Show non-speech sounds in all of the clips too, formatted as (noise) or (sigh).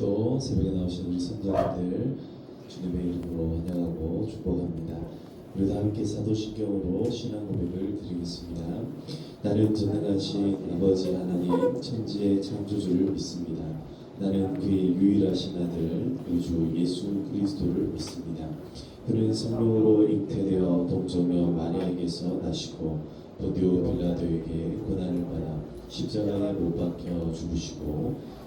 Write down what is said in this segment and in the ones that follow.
오늘도 새벽에 나오신 우리 성도님들 주님의 이름으로 환영하고 축복합니다. 우리도 함께 사도신경으로 신앙 고백을 드리겠습니다. 나는 전능하신 아버지 하나님 천지의 창조주를 믿습니다. 나는 그의 유일하신 아들 우리 주 예수 그리스도를 믿습니다. 그는 성령으로 잉태되어 동정녀 마리아에게서 나시고 본디오 빌라도에게 고난을 받아 십자가에 못 박혀 죽으시고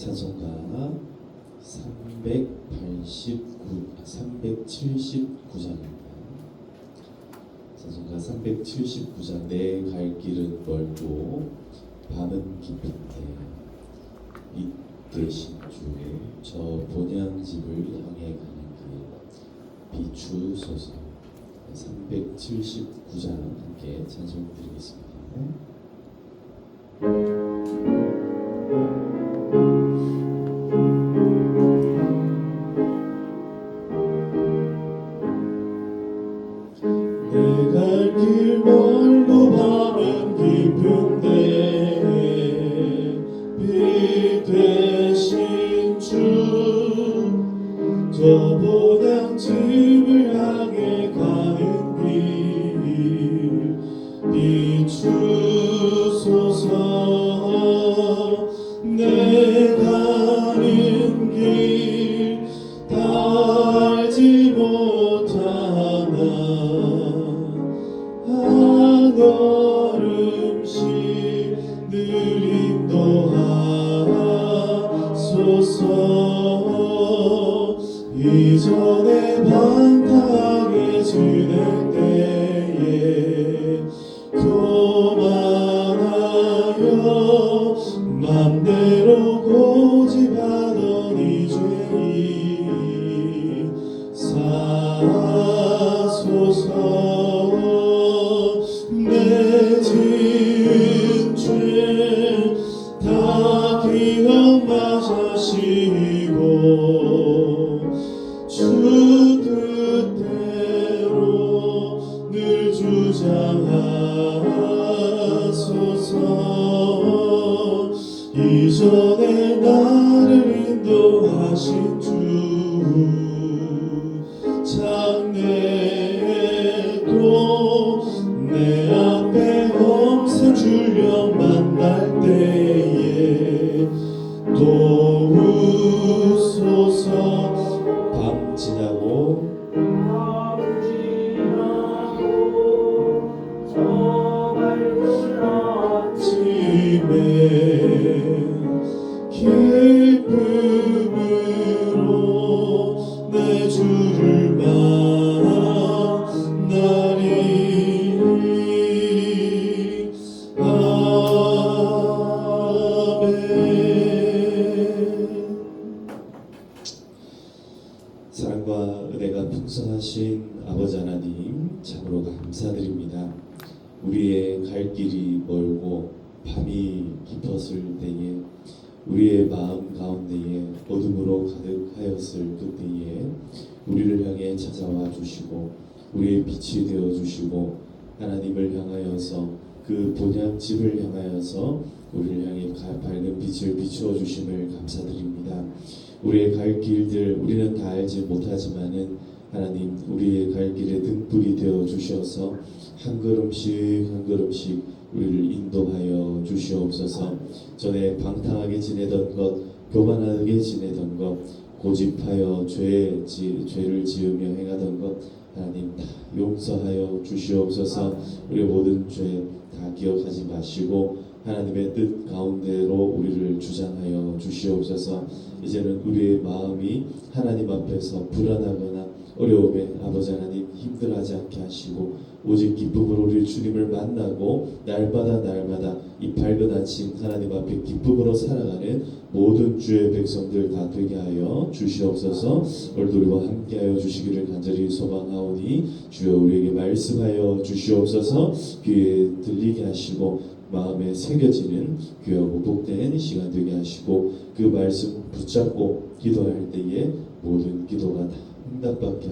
찬송가 389, 379장입니다. 찬송가 379장 내 갈 길은 멀고 밤은 깊은데 이 대신 주에 저 본향집을 향해 가는 길 비추소서 379장 함께 찬송 드리겠습니다. 밤 우리의 마음 가운데에 어둠으로 가득하였을 그때에 우리를 향해 찾아와 주시고 우리의 빛이 되어 주시고 하나님을 향하여서 그 본향 집을 향하여서 우리를 향해 가- 밝은 빛을 비추어 주심을 감사드립니다. 우리의 갈 길들 우리는 다 알지 못하지만은 하나님 우리의 갈 길에 등불이 되어 주셔서 한 걸음씩 한 걸음씩 우리를 인도하여 주시옵소서. 전에 방탕하게 지내던 것, 교만하게 지내던 것, 고집하여 죄, 지, 죄를 지으며 행하던 것 하나님 다 용서하여 주시옵소서. 우리 모든 죄 다 기억하지 마시고 하나님의 뜻 가운데로 우리를 주장하여 주시옵소서. 이제는 우리의 마음이 하나님 앞에서 불안하거나 어려움에 아버지 하나님 힘들어하지 않게 하시고 오직 기쁨으로 우리 주님을 만나고 날마다 날마다 이 밝은 아침 하나님 앞에 기쁨으로 살아가는 모든 주의 백성들 다 되게 하여 주시옵소서. 오늘도 우리와 함께하여 주시기를 간절히 소망하오니 주여 우리에게 말씀하여 주시옵소서. 귀에 들리게 하시고 마음에 새겨지는 귀하고 복된 시간 되게 하시고 그 말씀 붙잡고 기도할 때에 모든 기도가 다 응답받게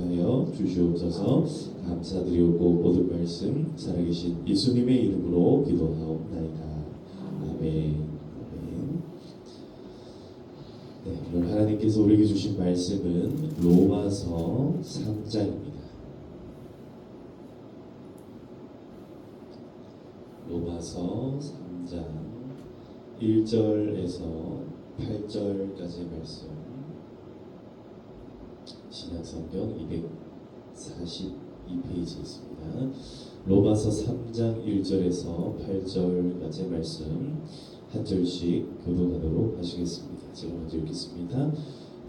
주시옵소서. 감사드리고 모든 말씀 살아계신 예수님의 이름으로 기도하옵나이다. 아멘. 아멘. 네, 오늘 하나님께서 우리에게 주신 말씀은 로마서 3장입니다. 로마서 3장 1절에서 8절까지의 말씀 신약성경 242페이지에 있습니다. 로마서 3장 1절에서 8절까지의 말씀 한 절씩 교도하도록 하시겠습니다. 제가 먼저 읽겠습니다.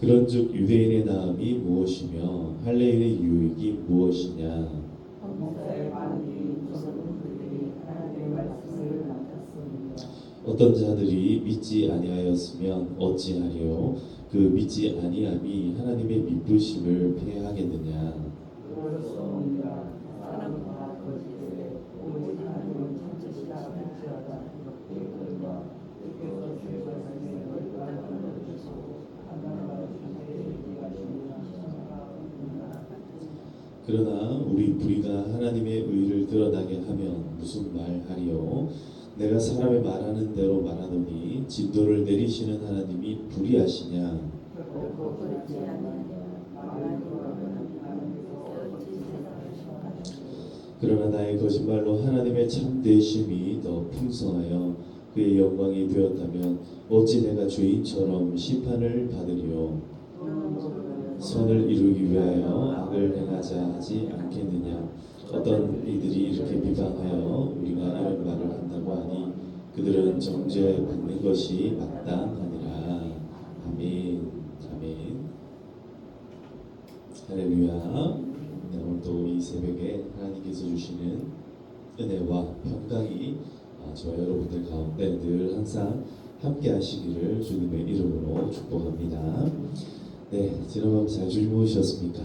그런즉 유대인의 나음이 무엇이며 할례인의 유익이 무엇이냐 목사의 많이 무슨 그들이 하나님의 말씀을 맡았습니다. 어떤 자들이 믿지 아니하였으면 어찌하리요 그 믿지 아니함이 하나님의 얘기하시니라 생각합니다. 그러나 우리 불의가 하나님의 의를 드러나게 하면 무슨 말하리요 내가 사람의 말하는 대로 말하노니 진도를 내리시는 하나님이 불의하시냐? 그러나 나의 거짓말로 하나님의 참되심이 더 풍성하여 그의 영광이 되었다면 어찌 내가 죄인처럼 심판을 받으리요? 선을 이루기 위하여 악을 행하자 하지 않겠느냐 어떤 이들이 이렇게 비방하여 우리가 이런 말을 한다고 하니 그들은 정죄 받는 것이 마땅하니라 아멘 아멘 할렐루야 네, 오늘도 이 새벽에 하나님께서 주시는 은혜와 평강이 아, 저와 여러분들 가운데 늘 항상 함께 하시기를 주님의 이름으로 축복합니다. 네, 지난밤 잘 주무셨습니까?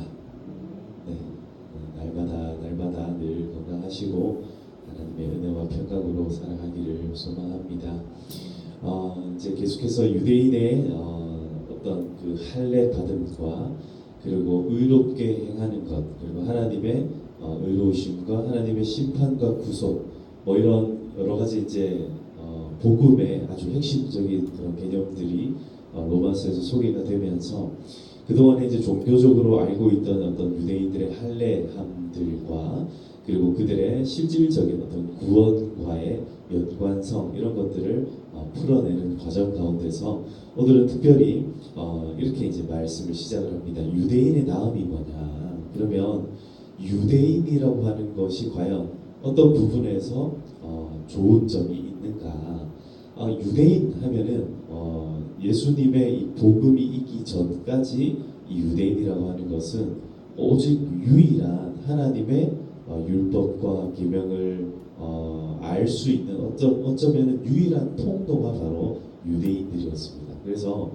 네, 어, 날마다 건강하시고 하나님의 은혜와 평강으로 살아가기를 소망합니다. 어, 이제 계속해서 유대인의 어, 어떤 그 할례 받음과 그리고 의롭게 행하는 것 그리고 하나님의 어, 의로우심과 하나님의 심판과 구속 뭐 이런 여러 가지 이제 어, 복음의 아주 핵심적인 그런 개념들이 어, 로마서에서 소개가 되면서 그동안에 이제 종교적으로 알고 있던 어떤 유대인들의 할례함들과 그리고 그들의 실질적인 어떤 구원과의 연관성 이런 것들을 어, 풀어내는 과정 가운데서 오늘은 특별히 어, 이렇게 이제 말씀을 시작을 합니다. 유대인의 나음이 뭐냐? 그러면 유대인이라고 하는 것이 과연 어떤 부분에서 어, 좋은 점이 있는가? 아, 유대인 하면은 어, 예수님의 이 복음이 있기 전까지 이 유대인이라고 하는 것은 오직 유일한 하나님의 어, 율법과 계명을 어, 알 수 있는 어쩌, 어쩌면 유일한 통로가 바로 유대인들이었습니다. 그래서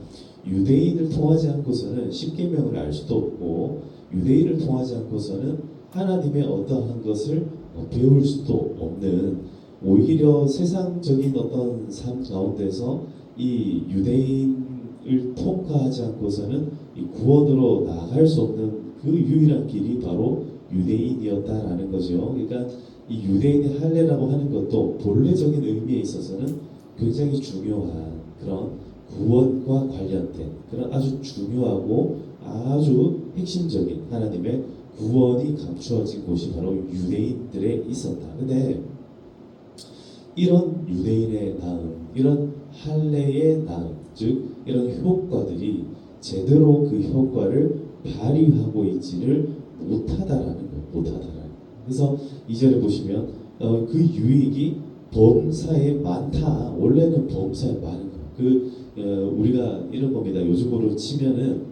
유대인을 통하지 않고서는 십계명을 알 수도 없고 유대인을 통하지 않고서는 하나님의 어떠한 것을 어, 배울 수도 없는 오히려 세상적인 어떤 삶 가운데서 이 유대인을 통과하지 않고서는 이 구원으로 나아갈 수 없는 그 유일한 길이 바로 유대인이었다라는 거죠. 그러니까 이 유대인의 할례라고 하는 것도 본래적인 의미에 있어서는 굉장히 중요한 그런 구원과 관련된 그런 아주 중요하고 아주 핵심적인 하나님의 구원이 감추어진 곳이 바로 유대인들에 있었다. 근데 이런 유대인의 나음, 이런 할례의 나음, 즉 이런 효과들이 제대로 그 효과를 발휘하고 있지를 못하다라는 거, 못하다라는. 거. 그래서 이 절에 보시면 어, 그 유익이 범사에 많다. 원래는 범사에 많은 거. 그 어, 우리가 이런 겁니다. 요즘으로 치면은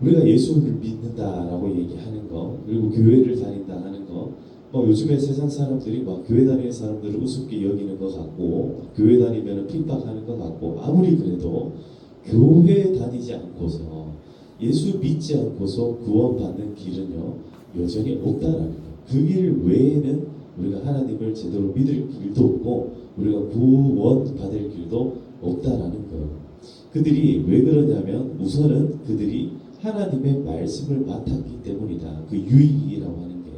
우리가 예수를 믿는다라고 얘기하는 거, 그리고 교회를 다닌다 하는 거. 뭐 요즘에 세상 사람들이 막 교회 다니는 사람들을 우습게 여기는 것 같고, 교회 다니면 핍박하는 것 같고, 아무리 그래도 교회 다니지 않고서 예수 믿지 않고서 구원받는 길은요 여전히 없다라는 거. 그길 외에는 우리가 하나님을 제대로 믿을 길도 없고 우리가 구원 받을 길도 없다라는 거예요. 그들이 왜 그러냐면 우선은 그들이 하나님의 말씀을 맡았기 때문이다. 그 유익이라고 하는 게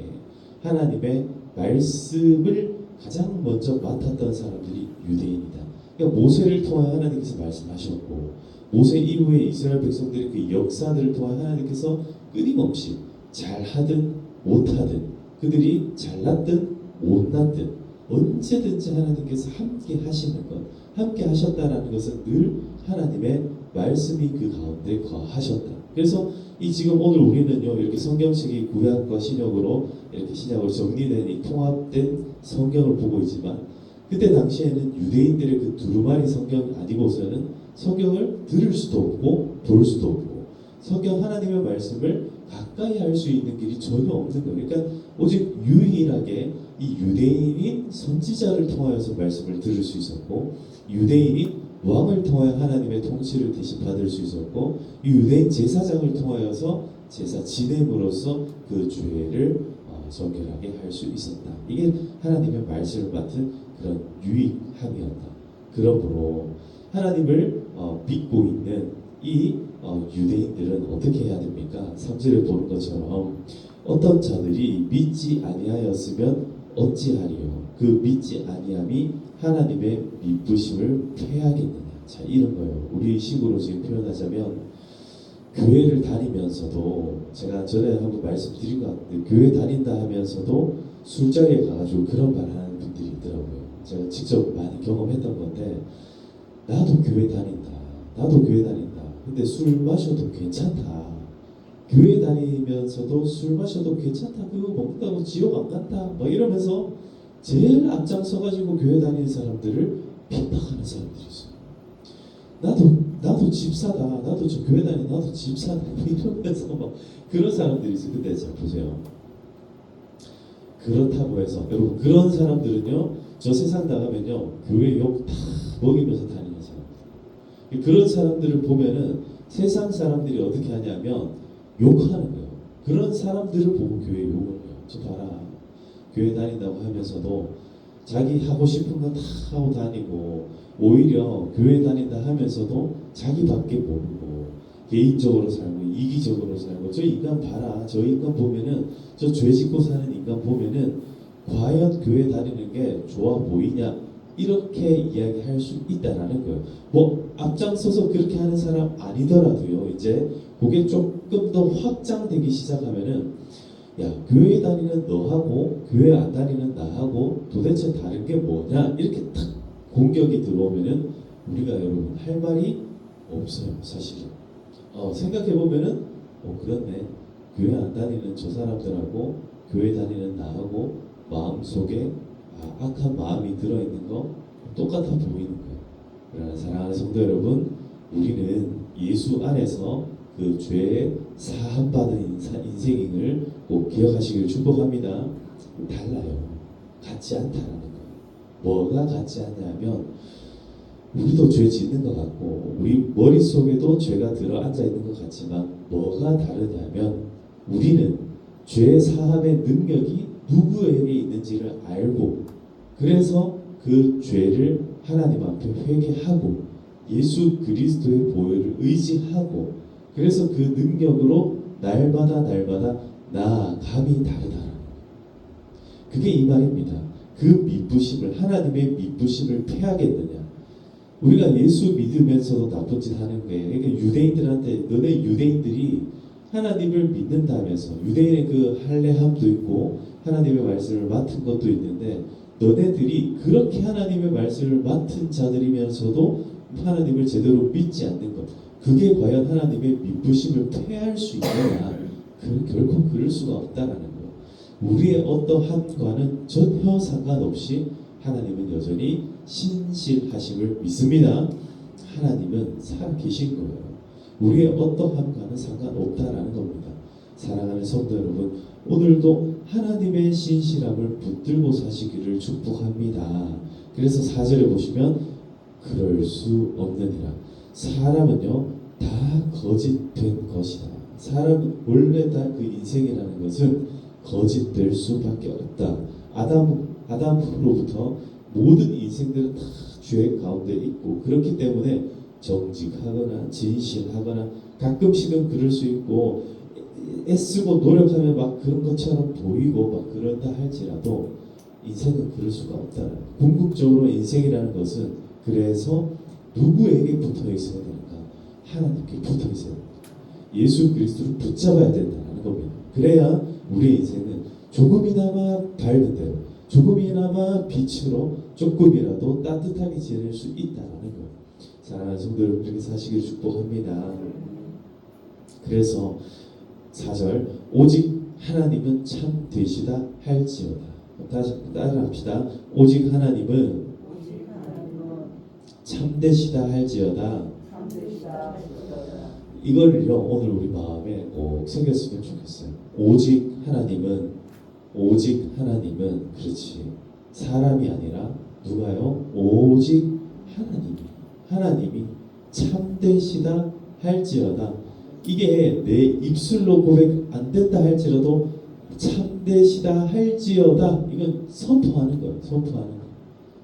하나님의 말씀을 가장 먼저 맡았던 사람들이 유대인이다. 그러니까 모세를 통해 하나님께서 말씀하셨고 모세 이후에 이스라엘 백성들의 그 역사들을 통해 하나님께서 끊임없이 잘하든 못하든 그들이 잘났든 못났든 언제든지 하나님께서 함께 하시는 것, 함께 하셨다라는 것은 늘 하나님의 말씀이 그 가운데 거하셨다. 그래서 이 지금 오늘 우리는요 이렇게 성경책이 구약과 신약으로 이렇게 신약으로 정리된 이 통합된 성경을 보고 있지만 그때 당시에는 유대인들의 그 두루마리 성경 아니고서는 성경을 들을 수도 없고 볼 수도 없고 성경 하나님의 말씀을 가까이 할 수 있는 길이 전혀 없는 거예요. 그러니까 오직 유일하게 이 유대인인 선지자를 통하여서 말씀을 들을 수 있었고 유대인이 왕을 통하여 하나님의 통치를 대신 받을 수 있었고 이 유대인 제사장을 통하여서 제사 지냄으로써 그 죄를 어, 정결하게 할 수 있었다. 이게 하나님의 말씀을 맡은 그런 유익함이었다. 그러므로 하나님을 어, 믿고 있는 이 어, 유대인들은 어떻게 해야 됩니까? 3절에 보는 것처럼 어떤 자들이 믿지 아니하였으면 어찌하리요? 그 믿지 아니함이 하나님의 믿부심을 패하겠느냐? 자 이런 거예요. 우리 식으로 지금 표현하자면 교회를 다니면서도 제가 전에 한번 말씀드린 것 같은데 교회 다닌다 하면서도 술자리에 가가지고 그런 말 하는 분들이 있더라고요. 제가 직접 많이 경험했던 건데 나도 교회 다닌다. 나도 교회 다닌다. 근데 술 마셔도 괜찮다. 교회 다니면서도 술 마셔도 괜찮다. 그거 먹는다고 지옥 안 간다. 막 이러면서 제일 앞장서가지고 교회 다니는 사람들을 핍박하는 사람들이 있어요. 나도 나도 집사다. 나도 저 교회 다니 나도 집사다. 뭐 (laughs) 이러면서 막 그런 사람들이 있어요. 근데 잘 보세요. 그렇다고 해서 여러분 그런 사람들은요 저 세상 나가면요 교회 욕 다 먹이면서 사람들 그런 사람들을 보면은 세상 사람들이 어떻게 하냐면 욕하는 거예요. 그런 사람들을 보고 교회 욕을 해요. 저 봐라. 교회 다닌다고 하면서도 자기 하고 싶은 거 다 하고 다니고 오히려 교회 다닌다 하면서도 자기밖에 모르고 개인적으로 살고 이기적으로 살고 저 인간 봐라. 저 인간 보면은 저 죄 짓고 사는 인간 보면은 과연 교회 다니는 게 좋아 보이냐 이렇게 이야기할 수 있다라는 거예요. 뭐 앞장서서 그렇게 하는 사람 아니더라도요. 이제 그게 조금 더 확장되기 시작하면은 야 교회 다니는 너하고 교회 안 다니는 나하고 도대체 다른 게 뭐냐 이렇게 탁 공격이 들어오면은 우리가 여러분 할 말이 없어요 사실은. 어, 생각해 보면은 어 그렇네 교회 안 다니는 저 사람들하고 교회 다니는 나하고 마음 속에 아, 악한 마음이 들어 있는 거 똑같아 보이는 거예요. 그러나 사랑하는 성도 여러분, 우리는 예수 안에서 그 죄의 사함받은 인생을 꼭 기억하시길 축복합니다. 달라요. 같지 않다라는 거예요. 뭐가 같지 않냐면 우리도 죄 짓는 것 같고 우리 머릿속에도 죄가 들어 앉아 있는 것 같지만 뭐가 다르냐면 우리는 죄 사함의 능력이 누구에게 있는지를 알고 그래서 그 죄를 하나님 앞에 회개하고 예수 그리스도의 보혈을 의지하고 그래서 그 능력으로 날마다 날마다 나아감이 다르다라는 그게 이 말입니다. 그 믿부심을 하나님의 믿부심을 패하겠느냐? 우리가 예수 믿으면서도 나쁜 짓 하는 게 그러니까 유대인들한테 너네 유대인들이 하나님을 믿는다면서 유대인의 그 할례함도 있고 하나님의 말씀을 맡은 것도 있는데 너네들이 그렇게 하나님의 말씀을 맡은 자들이면서도 하나님을 제대로 믿지 않는 것 그게 과연 하나님의 믿부심을 패할 수 있느냐 그 결코 그럴 수가 없다라는 거 우리의 어떠함과는 전혀 상관없이 하나님은 여전히 신실하심을 믿습니다. 하나님은 살아 계신 거예요. 우리의 어떠함과는 상관없다라는 겁니다. 사랑하는 성도 여러분, 오늘도 하나님의 신실함을 붙들고 사시기를 축복합니다. 그래서 사절에 보시면 그럴 수 없느니라. 사람은요 다 거짓된 것이다. 사람은 원래 다 그 인생이라는 것은 거짓될 수밖에 없다. 아담 아담으로부터 모든 인생들은 다 죄 가운데 있고 그렇기 때문에 정직하거나 진실하거나 가끔씩은 그럴 수 있고 애쓰고 노력하면 막 그런 것처럼 보이고 막 그런다 할지라도 인생은 그럴 수가 없다. 궁극적으로 인생이라는 것은 그래서 누구에게 붙어 있어야 되는가? 하나님께 붙어 있어야 됩니다. 예수 그리스도를 붙잡아야 된다는 겁니다. 그래야 우리 인생은 조금이나마 밝은 대로, 조금이나마 빛으로 조금이라도 따뜻하게 지낼 수 있다는 거예요. 사랑하는 성도 여러분 그렇게 사시길 축복합니다. 그래서 4절 오직 하나님은 참 되시다 할지어다. 다시 따라합시다. 오직 하나님은 참되시다 할지어다. 이걸요 오늘 우리 마음에 꼭 새겼으면 좋겠어요. 오직 하나님은 오직 하나님은 그렇지 사람이 아니라 누가요? 오직 하나님이 하나님이 참되시다 할지어다. 이게 내 입술로 고백 안 된다 할지라도 참되시다 할지어다 이건 선포하는 거예요. 선포하는 거.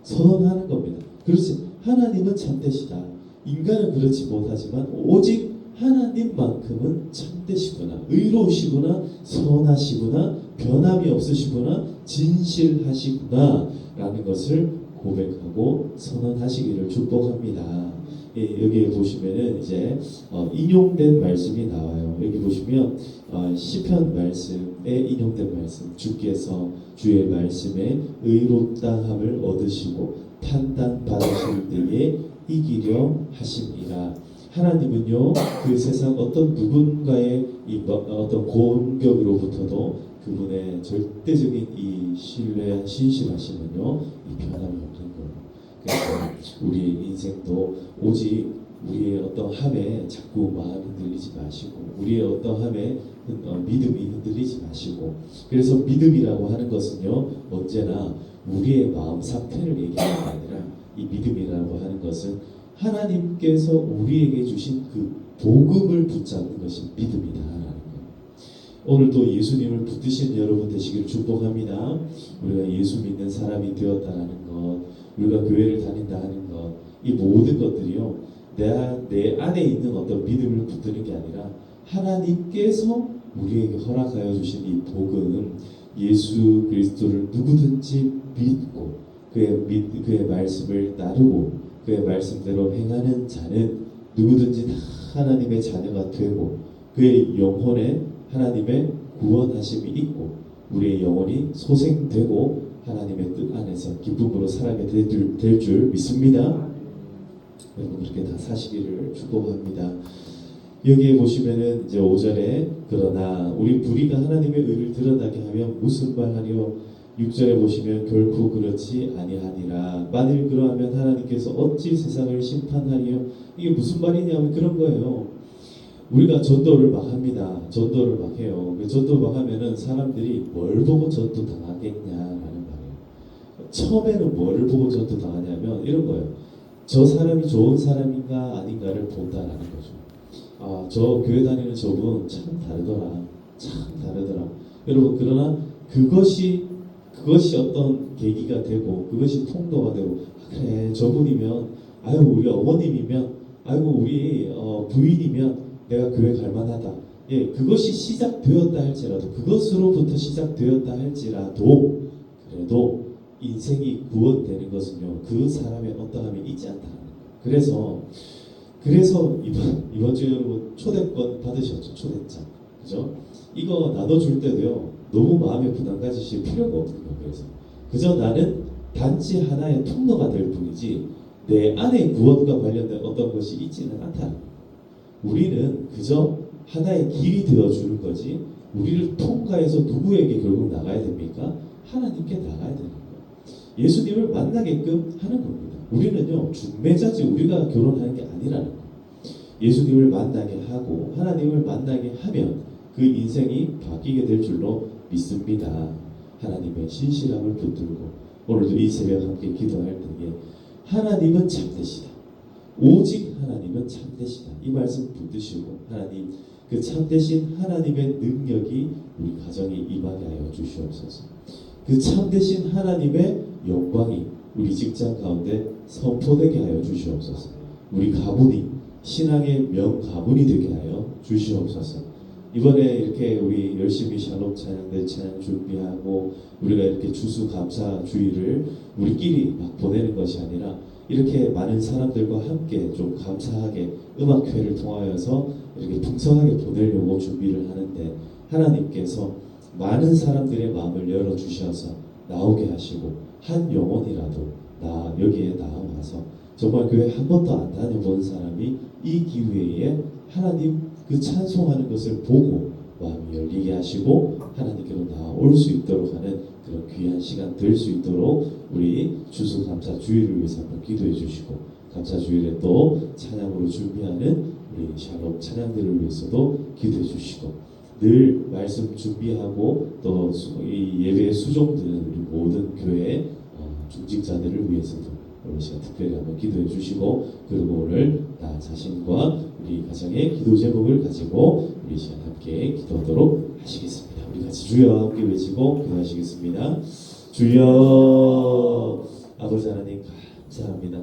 선언하는 겁니다. 그렇지 하나님은 참되시다. 인간은 그렇지 못하지만 오직 하나님만큼은 참되시구나, 의로우시구나, 선하시구나, 변함이 없으시구나, 진실하시구나 라는 것을 고백하고 선언하시기를 축복합니다. 예, 여기에 보시면은 이제 어, 인용된 말씀이 나와요. 여기 보시면 어, 시편 말씀에 인용된 말씀, 주께서 주의 말씀에 의롭다함을 얻으시고 판단 받으실 때에 이기려 하심이라. 하나님은요 그 세상 어떤 누군가의 이 뭐- 어떤 공격으로부터도 그분의 절대적인 이 신뢰 신실하심은요 이 변함이. 그래서 우리 인생도 오직 우리의 어떤 함에 자꾸 마음 흔들리지 마시고 우리의 어떤 함에 흔- 어, 믿음이 흔들리지 마시고 그래서 믿음이라고 하는 것은요 언제나 우리의 마음 상태를 얘기하는 게 아니라 이 믿음이라고 하는 것은 하나님께서 우리에게 주신 그 복음을 붙잡는 것이 거예요. 오늘도 예수님을 붙드신 여러분 되시기를 축복합니다. 우리가 예수 믿는 사람이 되었다라는 것, 우리가 교회를 다닌다 하는 것, 이 모든 것들이요 내, 내 안에 있는 어떤 믿음을 붙드는 게 아니라 하나님께서 우리에게 허락하여 주신 이 복음, 예수 그리스도를 누구든지 믿고 그의 믿, 그의 말씀을 따르고 그의 말씀대로 행하는 자는 누구든지 다 하나님의 자녀가 되고 그의 영혼에 하나님의 구원하심이 있고 우리의 영혼이 소생되고 하나님의 뜻 안에서 기쁨으로 살아가게 될 줄, 될줄 믿습니다. 여러분 그렇게 다 사시기를 축복합니다. 여기에 보시면은 이제 5절에 그러나 우리 불의가 하나님의 의를 드러나게 하면 무슨 말 하리요? 6절에 보시면 결코 그렇지 아니하니라. 만일 그러하면 하나님께서 어찌 세상을 심판하리요? 이게 무슨 말이냐면 그런 거예요. 우리가 전도를 막 합니다. 전도를 막 해요. 그 전도 막 하면은 사람들이 뭘 보고 전도 당하겠냐라는. 처음에는 뭘 보고 전도 당하냐면 이런 거예요. 저 사람이 좋은 사람인가 아닌가를 본다라는 거죠. 아, 저 교회 다니는 저분 참 다르더라. 참 다르더라. 여러분, 그러나 그것이, 그것이 어떤 계기가 되고, 그것이 통로가 되고, 아, 그래, 저분이면, 아유, 우리 어머님이면, 아이고, 우리 어, 부인이면 내가 교회 갈 만하다. 예, 그것이 시작되었다 할지라도, 그것으로부터 시작되었다 할지라도, 그래도 인생이 구원되는 것은요, 그 사람의 어떠함이 있지 거예요. 그래서, 그래서 이번 이번 주 여러분 초대권 받으셨죠 초대장 그죠? 이거 나눠줄 때도요 너무 마음에 부담 가지실 필요가 없는 거예요 그래서 그저 나는 단지 하나의 통로가 될 뿐이지 내 안에 구원과 관련된 어떤 것이 있지는 거예요 우리는 그저 하나의 길이 되어 주는 거지 우리를 통과해서 누구에게 결국 나가야 됩니까? 하나님께 나가야 거 예수님을 만나게끔 하는 겁니다. 우리는요 중매자지 우리가 결혼하는 게 아니라는 거예요. 예수님을 만나게 하고 하나님을 만나게 하면 그 인생이 바뀌게 될 줄로 믿습니다. 하나님의 신실함을 붙들고 오늘도 이 새벽 함께 기도할 때에 하나님은 참되시다. 오직 하나님은 참되시다. 이 말씀 붙드시고 하나님 그 참되신 하나님의 능력이 우리 가정에 임하게 하여 주시옵소서. 그 참되신 하나님의 영광이 우리 직장 가운데 선포되게 하여 주시옵소서. 우리 가문이 신앙의 명 가문이 되게 하여 주시옵소서. 이번에 이렇게 우리 열심히 샬롬 찬양대 찬양 준비하고 우리가 이렇게 주수 감사 주의를 우리끼리 막 보내는 것이 아니라 이렇게 많은 사람들과 함께 좀 감사하게 음악회를 통하여서 이렇게 풍성하게 보내려고 준비를 하는데 하나님께서 많은 사람들의 마음을 열어 주셔서 나오게 하시고 한 영혼이라도 나 여기에 나와서 정말 교회 한 번도 안 다녀본 사람이 이 기회에 하나님 그 찬송하는 것을 보고 마음이 열리게 하시고 하나님께로 나올 수 있도록 하는 그런 귀한 시간 될 수 있도록 우리 주수 감사 주일을 위해서 한번 기도해 주시고 감사 주일에 또 찬양으로 준비하는 우리 샬롬 찬양들을 위해서도 기도해 주시고 늘 말씀 준비하고 또 이 예배 수종드는 우리 모든 교회 어, 중직자들을 위해서도 오늘 시간 특별히 한번 기도해 주시고 그리고 오늘 나 자신과 우리 가정의 기도 제목을 가지고 우리 시간 함께 기도하도록 하시겠습니다. 우리 같이 주여 함께 외치고 기도하시겠습니다. 주여 아버지 하나님 감사합니다.